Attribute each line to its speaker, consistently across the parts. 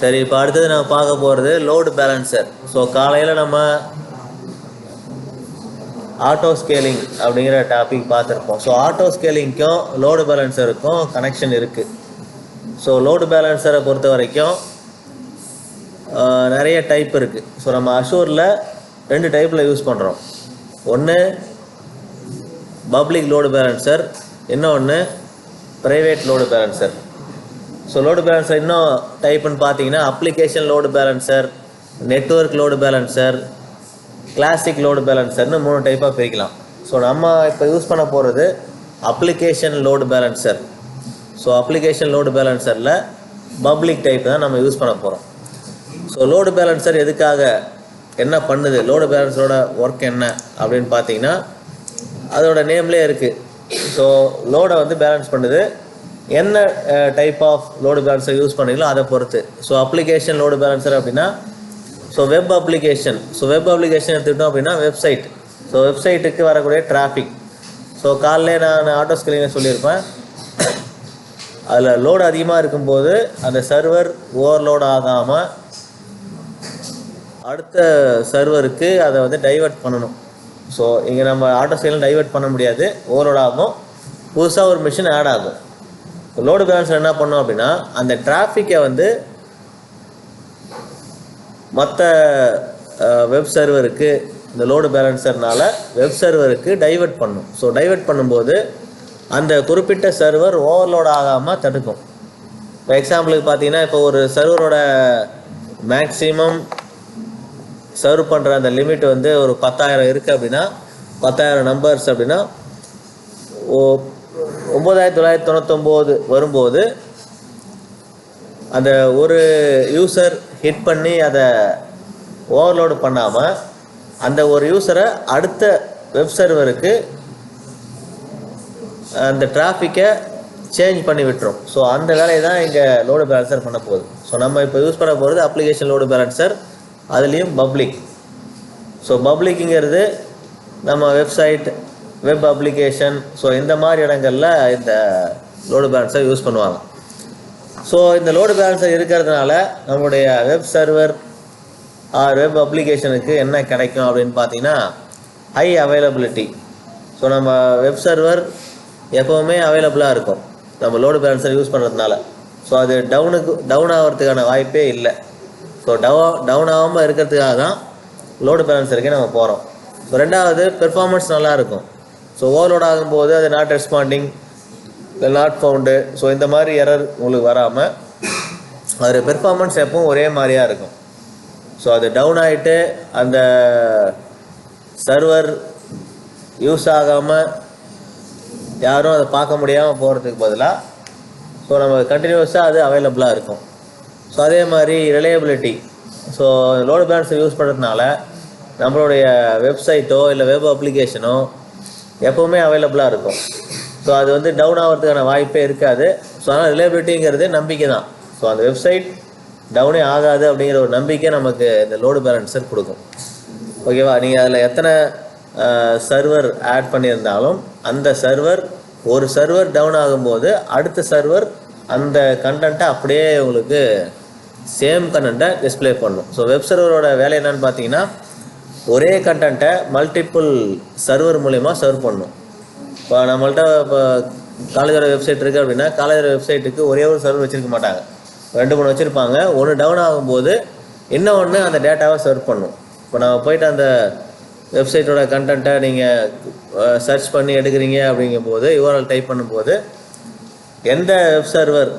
Speaker 1: சரி இப்போ அடுத்தது நம்ம பார்க்க போகிறது லோடு பேலன்சர் ஸோ காலையில் நம்ம ஆட்டோ ஸ்கேலிங் அப்படிங்கிற டாபிக் பார்த்துருப்போம். ஸோ ஆட்டோ ஸ்கேலிங்க்கும் லோடு பேலன்சருக்கும் கனெக்ஷன் இருக்குது ஸோ லோடு பேலன்சரை பொறுத்த வரைக்கும் நிறைய டைப் இருக்குது ஸோ நம்ம அஷூரில் ரெண்டு டைப்பில் யூஸ் பண்ணுறோம் ஒன்று பப்ளிக் லோடு பேலன்சர் இன்னொன்று private load balancer so load balancer இன்னும் டைப்புன்னு பார்த்தீங்கன்னா application load balancer network load balancer classic load பேலன்சர்னு மூணு டைப்பாக பிரிக்கலாம். ஸோ நம்ம இப்போ யூஸ் பண்ண போகிறது application load balancer so application load பேலன்சரில் public type தான் நம்ம யூஸ் பண்ண போகிறோம் ஸோ லோடு பேலன்சர் எதுக்காக என்ன பண்ணுது? லோடு பேலன்சரோட ஒர்க் என்ன அப்படின்னு பார்த்தீங்கன்னா அதோட நேம்லேயே இருக்குது ஸோ லோடை வந்து பேலன்ஸ் பண்ணுது. என்ன type of load balancer use பண்ணீங்களோ அதை பொறுத்து. ஸோ அப்ளிகேஷன் லோடு பேலன்சர் அப்படின்னா so web application so web application எடுத்துக்கிட்டோம் அப்படின்னா வெப்சைட் ஸோ வெப்சைட்டுக்கு வரக்கூடிய டிராஃபிக் ஸோ காலையில நான் ஆட்டோ ஸ்கிரீனில் சொல்லியிருப்பேன். அதில் லோடு அதிகமாக இருக்கும்போது அந்த சர்வர் ஓவர்லோட் ஆகாமல் அடுத்த சர்வருக்கு அதை வந்து டைவர்ட் பண்ணணும். ஸோ இங்கே நம்ம ஆட்டோ ஸ்கிரீனில் டைவர்ட் பண்ண முடியாது. ஓவர்லோட் ஆகும். புதுசாக ஒரு மிஷின் ஆட் ஆகும். லோடு பேலன்ஸர் என்ன பண்ணோம் அப்படின்னா அந்த டிராஃபிக்கை வந்து மற்ற வெப் சர்வருக்கு இந்த லோடு பேலன்சர்னால வெப் சர்வருக்கு டைவர்ட் பண்ணும். ஸோ டைவர்ட் பண்ணும்போது அந்த குறிப்பிட்ட சர்வர் ஓவர்லோட் ஆகாமல் தடுக்கும். இப்போ எக்ஸாம்பிளுக்கு பார்த்தீங்கன்னா இப்போ ஒரு சர்வரோட மேக்ஸிமம் சர்வ் பண்ணுற அந்த லிமிட் வந்து ஒரு பத்தாயிரம் இருக்குது அப்படின்னா பத்தாயிரம் நம்பர்ஸ் அப்படின்னா ஓ ஒம்பதாயிரத்தி தொள்ளாயிரத்தி தொண்ணூத்தொம்போது வரும்போது அந்த ஒரு யூசர் ஹிட் பண்ணி அதை ஓவர்லோடு பண்ணாமல் அந்த ஒரு யூசரை அடுத்த வெப் சர்வருக்கு அந்த டிராஃபிக்கை சேஞ்ச் பண்ணி விட்டுரும். ஸோ அந்த வேலையை தான் இங்கே லோடு பேலன்சர் பண்ண போகுது. ஸோ நம்ம இப்போ யூஸ் பண்ண போகிறது அப்ளிகேஷன் லோடு பேலன்சர் அதுலேயும் பப்ளிக் ஸோ பப்ளிக்குங்கிறது நம்ம வெப்சைட் வெப் அப்ளிகேஷன் ஸோ இந்த மாதிரி இடங்களில் இந்த லோடு பேலன்ஸை யூஸ் பண்ணுவாங்க. ஸோ இந்த லோடு பேலன்ஸர் இருக்கிறதுனால நம்மளுடைய வெப் சர்வர் ஆர் வெப் அப்ளிகேஷனுக்கு என்ன கிடைக்கும் அப்படின்னு பார்த்தீங்கன்னா ஹை அவைலபிலிட்டி ஸோ நம்ம வெப் சர்வர் எப்போவுமே அவைலபிளாக இருக்கும். நம்ம லோடு பேலன்ஸர் யூஸ் பண்ணுறதுனால ஸோ அது டவுனுக்கு டவுன் ஆகிறதுக்கான வாய்ப்பே இல்லை. ஸோ டவு டவுன் ஆகாமல் இருக்கிறதுக்காக தான் லோடு பேலன்ஸருக்கே நம்ம போகிறோம் ஸோ ரெண்டாவது பெர்ஃபார்மன்ஸ் நல்லாயிருக்கும் ஸோ ஓவர்லோட் ஆகும்போது அது நாட் ரெஸ்பாண்டிங் இல்லை நாட் ஃபவுண்டு ஸோ இந்த மாதிரி எரர் உங்களுக்கு வராமல் அதோட பெர்ஃபார்மன்ஸ் எப்பவும் ஒரே மாதிரியாக இருக்கும். ஸோ அது டவுன் ஆகிட்டு அந்த சர்வர் யூஸ் ஆகாமல் யாரும் அதை பார்க்க முடியாமல் போகிறதுக்கு பதிலாக ஸோ நம்ம கண்டினியூஸாக அது அவைலபிளாக இருக்கும். ஸோ அதே மாதிரி ரிலையபிலிட்டி ஸோ லோடு பேலன்ஸை யூஸ் பண்ணுறதுனால நம்மளுடைய வெப்சைட்டோ இல்லை வெப் அப்ளிகேஷனோ எப்போவுமே அவைலபிளாக இருக்கும். ஸோ அது வந்து டவுன் ஆகிறதுக்கான வாய்ப்பே இருக்காது. ஸோ அதனால் ரிலேபிலிட்டிங்கிறது நம்பிக்கை தான். ஸோ அந்த வெப்சைட் டவுனே ஆகாது அப்படிங்கிற ஒரு நம்பிக்கை நமக்கு இந்த லோடு பேலன்சர் கொடுக்கும். ஓகேவா நீங்கள் அதில் எத்தனை சர்வர் ஆட் பண்ணியிருந்தாலும் அந்த சர்வர் ஒரு சர்வர் டவுன் ஆகும்போது அடுத்த சர்வர் அந்த கண்டென்ட்டை அப்படியே உங்களுக்கு சேம் கண்டென்ட்டை டிஸ்ப்ளே பண்ணும். ஸோ வெப் சர்வரோட வேலை என்னன்னு பார்த்தீங்கன்னா ஒரே கண்டென்ட்டை மல்டிப்புள் சர்வர் மூலிமா சர்வ் பண்ணும். இப்போ நம்மள்ட்ட இப்போ காலேஜோட வெப்சைட் இருக்குது அப்படின்னா காலேஜோட வெப்சைட்டுக்கு ஒரே ஒரு சர்வர் வச்சுருக்க மாட்டாங்க. ரெண்டு மூணு வச்சுருப்பாங்க. ஒன்று டவுன் ஆகும்போது இன்னொன்று அந்த டேட்டாவை சர்வ் பண்ணும். இப்போ நம்ம போயிட்டு அந்த வெப்சைட்டோட கண்டென்ட்டை நீங்கள் சர்ச் பண்ணி எடுக்கிறீங்க அப்படிங்கும்போது யூஆர்எல் டைப் பண்ணும்போது எந்த வெப் சர்வர்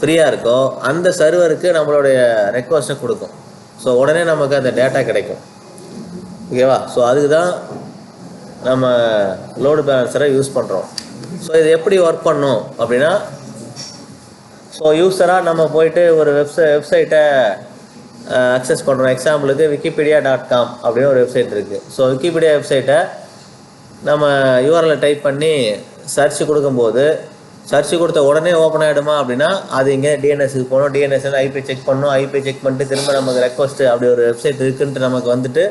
Speaker 1: ஃப்ரீயாக இருக்கோ அந்த சர்வருக்கு நம்மளுடைய ரெக்வஸ்ட்டை கொடுக்கும். ஸோ உடனே நமக்கு அந்த டேட்டா கிடைக்கும். ஓகேவா? ஸோ அதுக்கு தான் நம்ம லோடு பேலன்சரை யூஸ் பண்ணுறோம் ஸோ இது எப்படி ஒர்க் பண்ணும் அப்படின்னா ஸோ யூஸராக நம்ம போயிட்டு ஒரு வெப்சை வெப்சைட்டை அக்சஸ் பண்ணுறோம் எக்ஸாம்பிளுக்கு விக்கிபீடியா டாட் காம் அப்படின்னு ஒரு வெப்சைட் இருக்குது ஸோ விக்கிபீடியா வெப்சைட்டை நம்ம யூஆர்எல் டைப் பண்ணி சர்ச் கொடுக்கும்போது சர்ச் கொடுத்த உடனே ஓப்பன் ஆகிடுமா அப்படின்னா அது இங்கே டிஎன்எஸ்க்கு போகணும். டிஎன்எஸ்ல ஐபி செக் பண்ணணும். ஐபி செக் பண்ணிட்டு திரும்ப நமக்கு ரெக்வஸ்ட்டு அப்படி ஒரு வெப்சைட் இருக்குன்ட்டு நமக்கு வந்துட்டு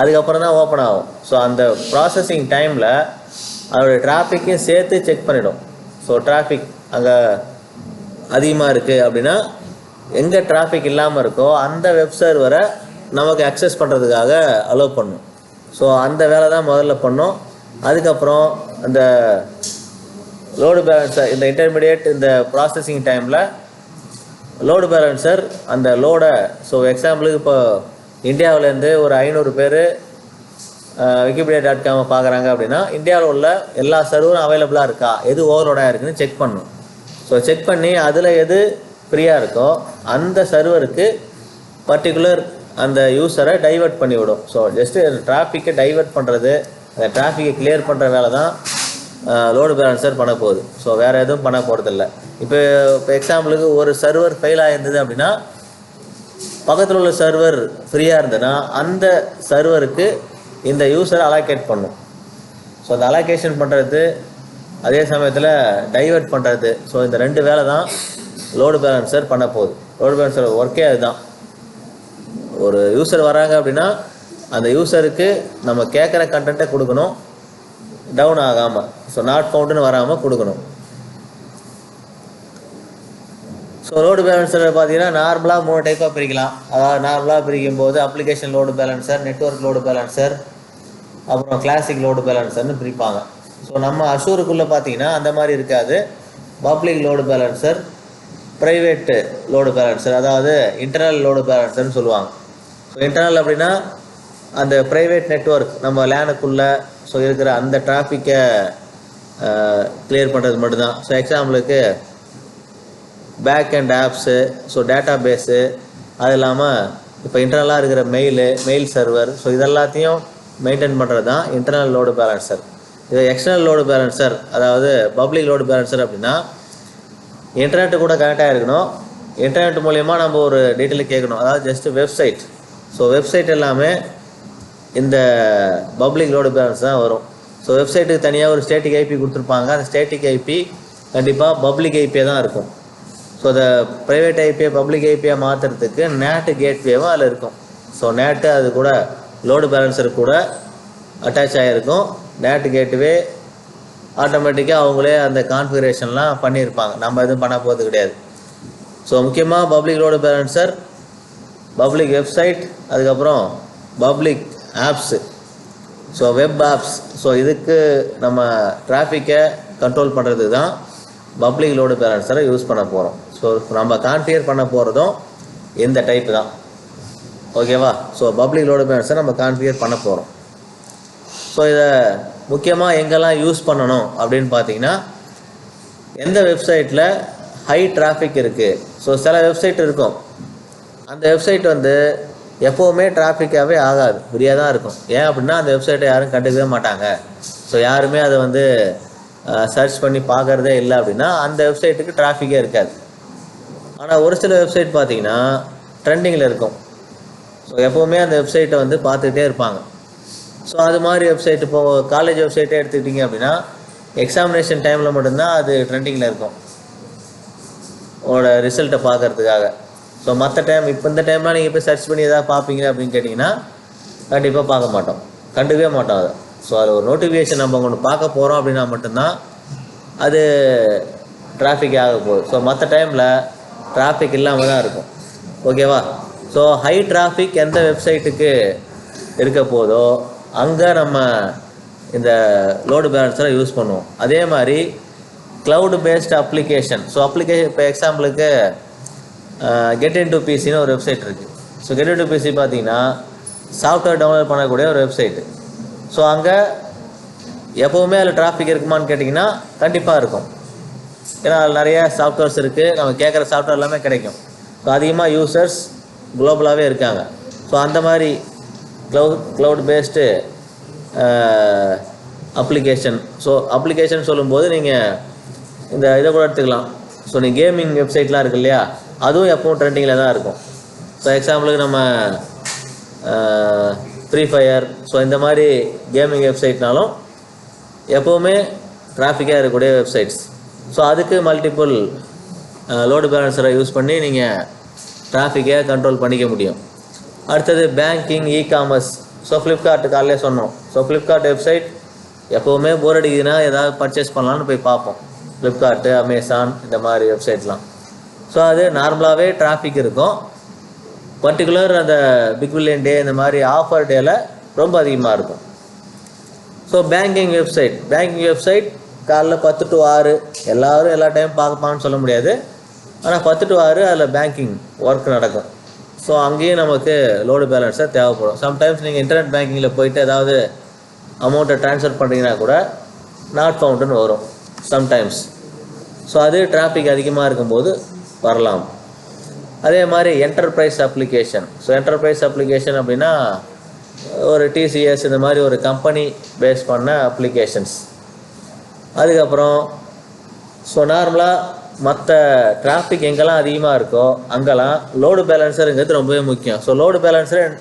Speaker 1: அதுக்கப்புறம் தான் ஓப்பன் ஆகும். ஸோ அந்த ப்ராசஸிங் டைமில் அதோடய டிராஃபிக்கையும் சேர்த்து செக் பண்ணிவிடும் ஸோ டிராஃபிக் அங்கே அதிகமாக இருக்குது அப்படின்னா எங்கே டிராஃபிக் இல்லாமல் இருக்கோ அந்த வெப் சர்வரை நமக்கு அக்சஸ் பண்ணுறதுக்காக அலோவ் பண்ணும். ஸோ அந்த வேலை தான் முதல்ல பண்ணோம். அதுக்கப்புறம் அந்த லோடு பேலன்ஸர் இந்த இன்டர்மீடியேட் இந்த ப்ராசஸிங் டைமில் லோடு பேலன்சர் அந்த லோடை ஸோ எக்ஸாம்பிளுக்கு இப்போ இந்தியாவிலேருந்து ஒரு ஐநூறு பேர் விக்கிபீடியா டாட் காமை பார்க்குறாங்க அப்படின்னா இந்தியாவில் உள்ள எல்லா சர்வரும் அவைலபிளாக இருக்கா? எது ஓவர்லோடாக இருக்குன்னு செக் பண்ணும். ஸோ செக் பண்ணி அதில் எது ஃப்ரீயாக இருக்கோ அந்த சர்வருக்கு பர்டிகுலர் அந்த யூஸரை டைவர்ட் பண்ணிவிடும் ஸோ ஜஸ்ட்டு டிராஃபிக்கை டைவர்ட் பண்ணுறது அந்த டிராஃபிக்கை கிளியர் பண்ணுற வேலை தான் லோடு பேலன்சர் பண்ண போகுது. ஸோ வேறு எதுவும் பண்ண போகிறதில்ல இப்போ இப்போ எக்ஸாம்பிளுக்கு ஒரு சர்வர் ஃபெயில் ஆயிருந்தது அப்படின்னா பக்கத்தில் உள்ள சர்வர் ஃப்ரீயாக இருந்ததுன்னா அந்த சர்வருக்கு இந்த யூஸரை அலாகேட் பண்ணும். ஸோ அந்த அலாகேஷன் பண்ணுறது அதே சமயத்தில் டைவர்ட் பண்ணுறது ஸோ இந்த ரெண்டு வேலை தான் லோடு பேலன்சர் பண்ண போகுது. லோடு பேலன்சர் ஒர்க்கே அதுதான். ஒரு யூசர் வராங்க அப்படின்னா அந்த யூசருக்கு நம்ம கேட்குற கண்டென்ட்டை கொடுக்கணும். டவுன் ஆகாமல் ஸோ நாட் கவுண்ட்னு வராமல் கொடுக்கணும். ஸோ லோடு பேலன்சர் பார்த்தீங்கன்னா நார்மலாக மூணு டைப்பாக பிரிக்கலாம். அதாவது நார்மலாக பிரிக்கும் போது application load balancer network load balancer அப்புறம் கிளாசிக் லோடு பேலன்சர்னு பிரிப்பாங்க. ஸோ நம்ம அஷூருக்குள்ளே பார்த்தீங்கன்னா அந்த மாதிரி இருக்காது. Public load balancer private load balancer அதாவது இன்டர்னல் லோடு பேலன்சர்னு சொல்லுவாங்க. ஸோ இன்டர்னல் அப்படின்னா அந்த ப்ரைவேட் நெட்வொர்க் நம்ம லேனுக்குள்ளே ஸோ இருக்கிற அந்த டிராஃபிக்கை கிளியர் பண்ணுறது மட்டும்தான். ஸோ எக்ஸாம்பிளுக்கு back and apps so database அது இல்லாமல் இப்போ இன்டர்னலாக இருக்கிற மெயிலு மெயில் சர்வர் ஸோ இதெல்லாத்தையும் மெயின்டைன் பண்ணுறது தான் இன்டர்னல் லோடு பேலன்சர் இது எக்ஸ்டர்னல் லோடு பேலன்சர் அதாவது பப்ளிக் லோடு பேலன்சர் அப்படின்னா இன்டர்நெட்டு கூட கனெக்ட் இருக்கணும் இன்டர்நெட் மூலயமா நம்ம ஒரு டீட்டெயில் கேட்கணும். அதாவது ஜஸ்ட் வெப்சைட் ஸோ வெப்சைட் எல்லாமே இந்த பப்ளிக் லோடு பேலன்ஸ் தான் வரும். ஸோ வெப்சைட்டுக்கு தனியாக ஒரு ஸ்டேட்டிக் ஐபி கொடுத்துருப்பாங்க. அந்த ஸ்டேட்டிக் ஐபி கண்டிப்பாக பப்ளிக் ஐபியே தான் இருக்கும். ஸோ அதை ப்ரைவேட் ஐபியை பப்ளிக் ஐபியை மாற்றுறதுக்கு நேட்டு கேட்வேவும் அதில் இருக்கும். ஸோ நேட்டு அது கூட லோடு பேலன்சர் கூட அட்டாச் ஆகிருக்கும் நேட்டு கேட்வே ஆட்டோமேட்டிக்காக அவங்களே அந்த கான்ஃபிகரேஷன்லாம் பண்ணியிருப்பாங்க. நம்ம எதுவும் பண்ண போகிறது கிடையாது. ஸோ முக்கியமாக public load balancer public website அதுக்கப்புறம் public apps so web apps so இதுக்கு நம்ம டிராஃபிக்கை கண்ட்ரோல் பண்ணுறது தான் பப்ளிக் லோடு பேலன்சரை யூஸ் பண்ண போகிறோம் ஸோ நம்ம கான்ஃபிகர் பண்ண போகிறதும் இந்த டைப் தான். ஓகேவா ஸோ பப்ளிக் லோடு பேலன்ஸை நம்ம கான்ஃபிகர் பண்ண போகிறோம் ஸோ இதை முக்கியமாக எங்கெல்லாம் யூஸ் பண்ணணும் அப்படின்னு பார்த்தீங்கன்னா எந்த வெப்சைட்டில் ஹை டிராஃபிக் இருக்குது ஸோ சில வெப்சைட் இருக்கும். அந்த வெப்சைட் வந்து எப்போவுமே டிராஃபிக்காகவே ஆகாது. ஃப்ரீயாக தான் இருக்கும். ஏன் அப்படின்னா அந்த வெப்சைட்டை யாரும் கண்டுக்கவே மாட்டாங்க. ஸோ யாருமே அதை வந்து சர்ச் பண்ணி பார்க்குறதே இல்லை அப்படின்னா அந்த வெப்சைட்டுக்கு டிராஃபிக்கே இருக்காது. ஆனால் ஒரு சில வெப்சைட் பார்த்தீங்கன்னா ட்ரெண்டிங்கில் இருக்கும். ஸோ எப்போவுமே அந்த வெப்சைட்டை வந்து பார்த்துக்கிட்டே இருப்பாங்க. ஸோ அது மாதிரி வெப்சைட் இப்போ காலேஜ் வெப்சைட்டே எடுத்துக்கிட்டிங்க அப்படின்னா எக்ஸாமினேஷன் டைமில் மட்டும்தான் அது ட்ரெண்டிங்கில் இருக்கும். உங்களோட ரிசல்ட்டை பார்க்கறதுக்காக ஸோ மற்ற டைம் இப்போ இந்த டைம்லாம் நீங்கள் போய் சர்ச் பண்ணி எதாவது பார்ப்பீங்க அப்படின்னு கேட்டிங்கன்னா கண்டிப்பாக பார்க்க மாட்டோம். கண்டுக்கவே மாட்டோம் அதை. ஸோ அது ஒரு நோட்டிஃபிகேஷன் நம்ம ஒன்று பார்க்க போகிறோம் அப்படின்னா மட்டும்தான் அது டிராஃபிக் ஆக போகுது. ஸோ மற்ற டைமில் டிராஃபிக் இல்லாமல் தான் இருக்கும் ஓகேவா ஸோ ஹை டிராஃபிக் எந்த வெப்சைட்டுக்கு இருக்க போதோ அங்கே நம்ம இந்த லோடு பேலன்ஸரை யூஸ் பண்ணுவோம். அதே மாதிரி cloud based application so application இப்போ எக்ஸாம்பிளுக்கு கெட் இன் டு பிசின்னு ஒரு வெப்சைட் இருக்குது so get into PC பார்த்தீங்கன்னா சாஃப்ட்வேர் டவுன்லோட் பண்ணக்கூடிய ஒரு வெப்சைட்டு ஸோ அங்கே எப்போவுமே அதில் டிராஃபிக் இருக்குமான்னு கேட்டிங்கன்னா கண்டிப்பாக இருக்கும். ஏன்னா அதில் நிறைய சாஃப்ட்வேர்ஸ் இருக்குது நம்ம கேட்குற சாஃப்ட்வேர் எல்லாமே கிடைக்கும். ஸோ அதிகமாக யூசர்ஸ் குளோபலாகவே இருக்காங்க. ஸோ அந்த மாதிரி cloud cloud based application so application சொல்லும்போது நீங்கள் இந்த இதை கூட எடுத்துக்கலாம். ஸோ நீ கேமிங் வெப்சைட்லாம் இருக்கு இல்லையா? அதுவும் எப்பவும் ட்ரெண்டிங்கில் தான் இருக்கும். ஸோ எக்ஸாம்பிளுக்கு நம்ம ஃப்ரீ ஃபயர் ஸோ இந்த மாதிரி கேமிங் வெப்சைட்னாலும் எப்போவுமே டிராஃபிக்காக இருக்கக்கூடிய வெப்சைட்ஸ் ஸோ அதுக்கு மல்டிபிள் லோடு பேலன்சரை யூஸ் பண்ணி நீங்கள் டிராஃபிக்கை கண்ட்ரோல் பண்ணிக்க முடியும். அடுத்தது banking e commerce so Flipkart காலையிலே சொன்னோம். ஸோ ஃப்ளிப்கார்ட் வெப்சைட் எப்போவுமே போர் அடிக்குதுன்னா ஏதாவது பர்ச்சேஸ் பண்ணலான்னு போய் பார்ப்போம். ஃப்ளிப்கார்ட்டு அமேசான் இந்த மாதிரி வெப்சைட்லாம் ஸோ அது நார்மலாகவே டிராஃபிக் இருக்கும். பர்டிகுலர் அந்த பிக் பில்லியன் டே இந்த மாதிரி ஆஃபர் டேயில் ரொம்ப அதிகமாக இருக்கும். So banking website banking website காலைல பத்து டு ஆறு. எல்லாரும் எல்லா டைமும் பார்க்கப்பான்னு சொல்ல முடியாது. ஆனால் பத்து டு ஆறு அதில் பேங்கிங் ஒர்க் நடக்கும். ஸோ அங்கேயும் நமக்கு லோடு பேலன்ஸாக தேவைப்படும். சம்டைம்ஸ் நீங்கள் இன்டர்நெட் பேங்கிங்கில் போயிட்டு ஏதாவது அமௌண்ட்டை ட்ரான்ஸ்ஃபர் பண்ணுறீங்கன்னா கூட நாட் ஃபவுண்டுன்னு வரும். சம்டைம்ஸ் ஸோ அது டிராஃபிக் அதிகமாக இருக்கும்போது வரலாம். அதே மாதிரி enterprise application so enterprise application அப்படின்னா ஒரு டிசிஎஸ் இந்த மாதிரி ஒரு கம்பெனி பேஸ் பண்ண அப்ளிகேஷன்ஸ் அதுக்கப்புறம் ஸோ நார்மலாக மற்ற டிராஃபிக் எங்கெல்லாம் அதிகமாக இருக்கோ அங்கெல்லாம் லோடு பேலன்சருங்கிறது ரொம்பவே முக்கியம். ஸோ லோடு பேலன்சர்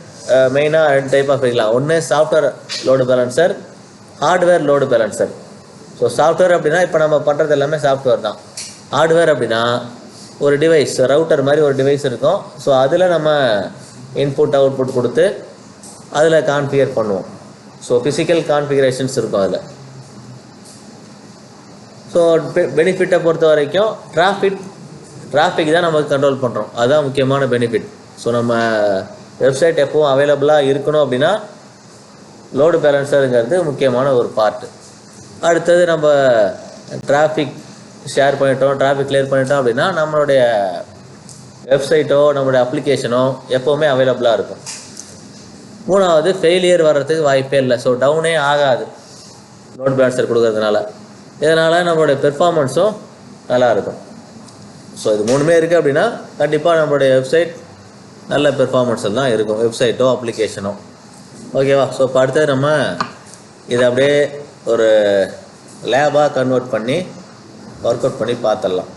Speaker 1: மெயினாக ரெண்டு டைப் ஆஃப் இருக்கலாம் ஒன்று software load balancer hardware load balancer so software அப்படின்னா இப்போ நம்ம பண்ணுறது எல்லாமே சாஃப்ட்வேர் தான். ஹார்ட்வேர் அப்படின்னா ஒரு டிவைஸ் ரவுட்டர் மாதிரி ஒரு டிவைஸ் இருக்கும். ஸோ அதில் நம்ம இன்புட் அவுட்புட் கொடுத்து அதில் கான்ஃபிகர் பண்ணுவோம். ஸோ ஃபிசிக்கல் கான்ஃபிகரேஷன்ஸ் இருக்கும் அதில். ஸோ பெனிஃபிட்டை பொறுத்த வரைக்கும் டிராஃபிக் டிராஃபிக் தான் நமக்கு கண்ட்ரோல் பண்ணுறோம் அதுதான் முக்கியமான பெனிஃபிட் ஸோ நம்ம வெப்சைட் எப்பவும் அவைலபிளாக இருக்கணும் அப்படின்னா லோடு பேலன்ஸருங்கிறது முக்கியமான ஒரு பார்ட்டு அடுத்தது நம்ம டிராஃபிக் ஷேர் பண்ணிட்டோம் டிராஃபிக் கிளியர் பண்ணிட்டோம் அப்படின்னா நம்மளுடைய வெப்சைட்டோ நம்மளுடைய அப்ளிகேஷனோ எப்போவுமே அவைலபிளாக இருக்கும். மூணாவது ஃபெயிலியர் வர்றதுக்கு வாய்ப்பே இல்லை. ஸோ டவுனே ஆகாது. லோட் பேலன்சர் கொடுக்கறதுனால. இதனால் நம்மளுடைய பெர்ஃபார்மன்ஸும் நல்லா இருக்கும் ஸோ இது மூணுமே இருக்குது அப்படின்னா கண்டிப்பாக நம்மளுடைய வெப்சைட் நல்ல பெர்ஃபார்மன்ஸில் தான் இருக்கும். வெப்சைட்டோ அப்ளிகேஷனோ ஓகேவா ஸோ இப்போ அடுத்தது நம்ம இதை அப்படியே ஒரு லேபாக கன்வெர்ட் பண்ணி ஒர்க் அவுட் பண்ணி பார்த்துடலாம்.